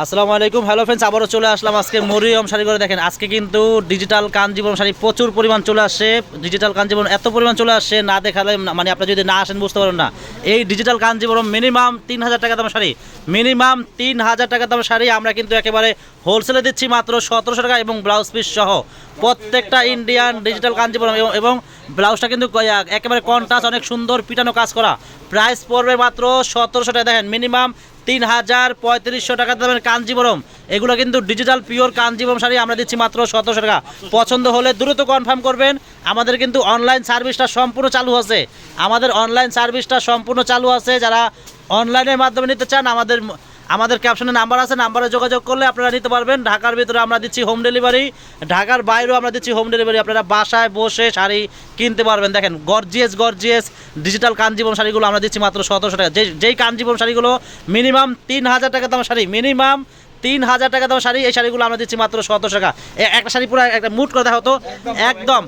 আসসালামু আলাইকুম। Hello friends আবারও চলে আসলাম আজকে মরিয়ম শাড়ি করে দেখেন, আজকে কিন্তু ডিজিটাল কাঞ্জিবরম শাড়ি প্রচুর পরিমাণ চলে আসছে ডিজিটাল কাঞ্জিবরম এত পরিমাণ চলে আসছে না দেখালে মানে আপনি যদি না আসেন বুঝতে পারেন না। এই ডিজিটাল কাঞ্জিবরম মিনিমাম তিন হাজার টাকা দাম শাড়ি। মিনিমাম তিন হাজার টাকা দাম শাড়ি আমরা কিন্তু একেবারে হোলসেলে দিচ্ছি মাত্র সতেরোশো টাকা এবং ব্লাউজ পিস সহ। প্রত্যেকটা ইন্ডিয়ান ডিজিটাল কাঞ্জিবরম এবং- ব্লাউজটা কিন্তু একেবারে কন্ট্রাস্ট অনেক সুন্দর পিটানো কাজ করা। প্রাইস পড়বে মাত্র সতেরোশো টাকা। দেখেন মিনিমাম তিন হাজার পঁয়ত্রিশশো টাকা দামের কাঞ্জিবরম এগুলো কিন্তু ডিজিটাল পিওর কাঞ্জিবরম শাড়ি আমরা দিচ্ছি মাত্র সতেরোশো টাকা। পছন্দ হলে দ্রুত কনফার্ম করবেন। আমাদের কিন্তু অনলাইন সার্ভিসটা সম্পূর্ণ চালু আছে আমাদের অনলাইন সার্ভিসটা সম্পূর্ণ চালু আছে। যারা অনলাইনের মাধ্যমে নিতে চান, আমাদের আমাদের ক্যাপশনে নাম্বার আছে নাম্বারে যোগাযোগ করলে আপনারা নিতে পারবেন। ঢাকার ভিতরে আমরা দিচ্ছি হোম ডেলিভারি ঢাকার বাইরেও আমরা দিচ্ছি হোম ডেলিভারি আপনারা বাসায় বসে শাড়ি কিনতে পারবেন। দেখেন গর্জিয়াস গর্জিয়াস ডিজিটাল কাঞ্জীবন শাড়িগুলো আমরা দিচ্ছি মাত্র সতেরোশো টাকা। যেই যেই শাড়িগুলো মিনিমাম তিন হাজার টাকা দাম শাড়ি মিনিমাম তিন হাজার টাকা দাম শাড়ি এই শাড়িগুলো আমরা দিচ্ছি মাত্র সতেরোশো টাকা। একটা শাড়ি পুরো একটা মুট করে দেখা হতো একদম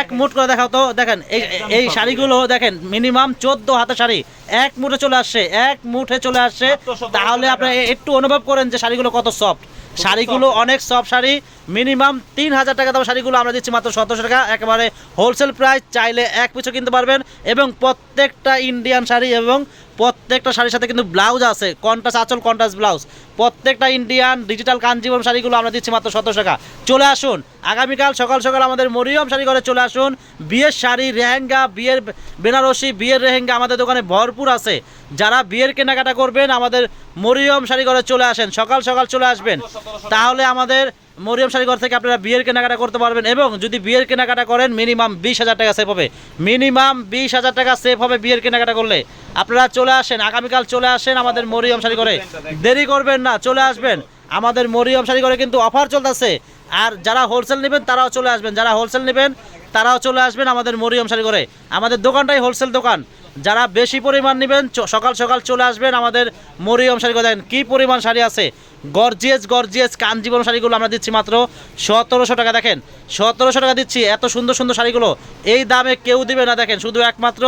এক মুট করে দেখা হতো দেখেন এই এই শাড়িগুলো দেখেন মিনিমাম চোদ্দ হাতে শাড়ি। এক মুঠে চলে আসছে এক মুঠে চলে আসছে। তাহলে আপনি একটু অনুভব করেন যে শাড়িগুলো কত সফট শাড়িগুলো অনেক সফট শাড়ি। মিনিমাম তিন হাজার টাকা দাম শাড়িগুলো আমরা দিচ্ছি মাত্র সতেরোশো টাকা। একেবারে হোলসেল প্রাইস চাইলে এক পিছু কিনতে পারবেন এবং প্রত্যেকটা ইন্ডিয়ান শাড়ি এবং প্রত্যেকটা শাড়ির সাথে কিন্তু ব্লাউজ আছে কন্টাস আচল কন্টাস ব্লাউজ প্রত্যেকটা ইন্ডিয়ান ডিজিটাল কাঞ্জিবরম শাড়িগুলো আমরা দিচ্ছি মাত্র সতেরোশো টাকা। চলে আসুন, আগামীকাল সকাল সকাল আমাদের মরিয়ম শাড়ি ঘরে চলে আসুন। বিয়ের শাড়ি রেহেঙ্গা বিয়ের বেনারসি, বিয়ের রেহেঙ্গা আমাদের দোকানে ভরপুর আছে। যারা বিয়ের কেনাকাটা করবেন, আমাদের মরিয়ম শাড়ি ঘরে চলে আসেন, সকাল সকাল চলে আসবেন। তাহলে আমাদের মরিয়ম শাড়িঘর থেকে আপনারা বিয়ের কেনাকাটা করতে পারবেন এবং যদি বিয়ের কেনাকাটা করেন মিনিমাম বিশ হাজার টাকা সেভ হবে। মিনিমাম বিশ হাজার টাকা সেভ হবে বিয়ের কেনাকাটা করলে। আপনারা চলে আসেন, আগামীকাল চলে আসেন আমাদের মরিয়ম শাড়ি করে দেরি করবেন না, চলে আসবেন। আমাদের মরিয়ম শাড়ি করে কিন্তু অফার চলতেছে। আর যারা হোলসেল নেবেন, তারাও চলে আসবেন। যারা হোলসেল নেবেন, তারাও চলে আসবেন আমাদের মরিয়ম শাড়ি করে আমাদের দোকানটাই হোলসেল দোকান। যারা বেশি পরিমাণ নেবেন সকাল সকাল চলে আসবেন আমাদের মরিয়ম শাড়ি দেখেন কী পরিমাণ শাড়ি আছে। গর্জিয়াস গর্জিয়াস কাঞ্জিবরম শাড়িগুলো আমরা দিচ্ছি মাত্র সতেরোশো টাকা। দেখেন, সতেরোশো টাকা দিচ্ছি, এত সুন্দর সুন্দর শাড়িগুলো। এই দামে কেউ দিবে না, দেখেন, শুধু একমাত্র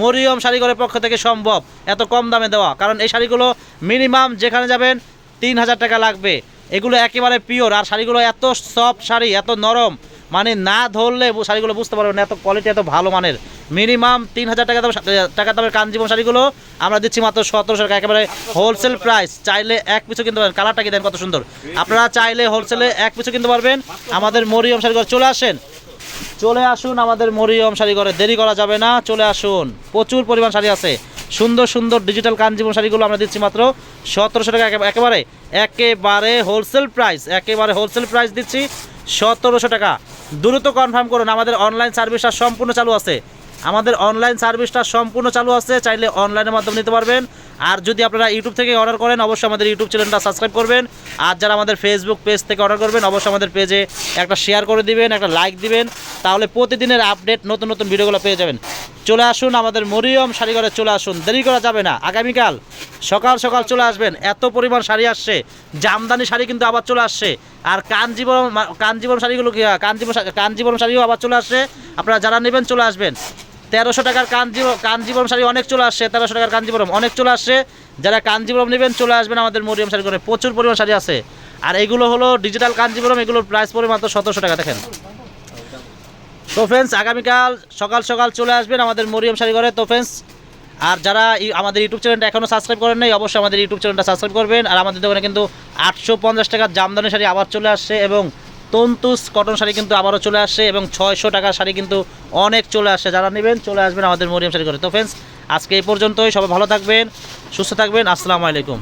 মরিয়ম শাড়িগুলোর পক্ষ থেকে সম্ভব, এত কম দামে দেওয়া। কারণ এই শাড়িগুলো মিনিমাম যেখানে যাবেন তিন হাজার টাকা লাগবে। এগুলো একেবারে পিওর আর শাড়িগুলো এত সফট শাড়ি, এত নরম। মানে না ধরলে শাড়িগুলো বুঝতে পারবেন না, এত কোয়ালিটি এত ভালো মানের। মিনিমাম তিন হাজার টাকা দাম টাকা দামের কাঞ্জিবরম শাড়িগুলো আমরা দিচ্ছি মাত্র সতেরোশো টাকা, একেবারে হোলসেল প্রাইস চাইলে এক পিছু কিনতে পারেন। কালারটা কি দেন কত সুন্দর? আপনারা চাইলে হোলসেলে এক পিছু কিনতে পারবেন। আমাদের মরিয়ম শাড়িঘর চলে আসেন। চলে আসুন আমাদের মরিয়ম শাড়িঘরে, দেরি করা যাবে না। চলে আসুন। প্রচুর পরিমাণ শাড়ি আছে। সুন্দর সুন্দর ডিজিটাল কাঞ্জিবরম শাড়িগুলো আমরা দিচ্ছি মাত্র সতেরোশো টাকা একে- একেবারে একেবারে হোলসেল প্রাইস একেবারে হোলসেল প্রাইস দিচ্ছি সতেরোশো টাকা। দ্রুত কনফার্ম করুন, আমাদের অনলাইন সার্ভিসটা সম্পূর্ণ চালু আছে। আমাদের অনলাইন সার্ভিসটা সম্পূর্ণ চালু আছে, চাইলে অনলাইনের মাধ্যমে নিতে পারবেন। আর যদি আপনারা ইউটিউব থেকে অর্ডার করেন, অবশ্যই আমাদের ইউটিউব চ্যানেলটা সাবস্ক্রাইব করবেন। আর যারা আমাদের ফেসবুক পেজ থেকে অর্ডার করবেন, অবশ্যই আমাদের পেজে একটা শেয়ার করে দিবেন, একটা লাইক দিবেন। তাহলে প্রতিদিনের আপডেট নতুন নতুন ভিডিওগুলো পেয়ে যাবেন। চলে আসুন আমাদের মরিয়ম শাড়িঘরে, চলে আসুন। দেরি করা যাবে না। আগামীকাল সকাল সকাল চলে আসবেন। এত পরিমাণ শাড়ি আসছে। জামদানি শাড়ি কিন্তু আবার চলে আসছে। আর কাঞ্জিবরম কাঞ্জিবরম শাড়িগুলো কি শা- কাঞ্জিবরম শাড়িও আবার চলে আসছে। আপনারা যারা নেবেন চলে আসবেন। তেরোশো টাকার কাঞ্জিবরম কাঞ্জিবরম শাড়ি অনেক চলে আসছে। তেরোশো টাকার কাঞ্জিবরম অনেক চলে আসছে। যারা কাঞ্জিবরম নেবেন চলে আসবেন আমাদের মরিয়ম শাড়ি করে। প্রচুর পরিমাণ শাড়ি আছে। আর এগুলো হলো ডিজিটাল কাঞ্জিবরম, এগুলোর প্রাইস পড়ে মাত্র সতেরোশো টাকা, দেখেন। তো ফ্রেন্ডস আগামীকাল সকাল সকাল চলে আসবেন আমাদের মরিয়ম শাড়ি ঘরে। তো ফ্রেন্ডস আর যারা আমাদের ইউটিউব চ্যানেলটা এখনও সাবস্ক্রাইব করেন নাই, অবশ্যই আমাদের ইউটিউব চ্যানেলটা সাবস্ক্রাইব করবেন। আর আমাদের দোকানে কিন্তু আটশো পঞ্চাশ টাকার জামদানি শাড়ি আবার চলে আসছে এবং তন্তুস কটন শাড়ি কিন্তু আবারও চলে আসছে এবং ছয়শো টাকার শাড়ি কিন্তু অনেক চলে আসছে। যারা নেবেন, চলে আসবেন আমাদের মরিয়াম শাড়ি করে তো ফ্রেন্ডস আজকে এই পর্যন্তই। সবাই ভালো থাকবেন, সুস্থ থাকবেন। আসসালামু আলাইকুম।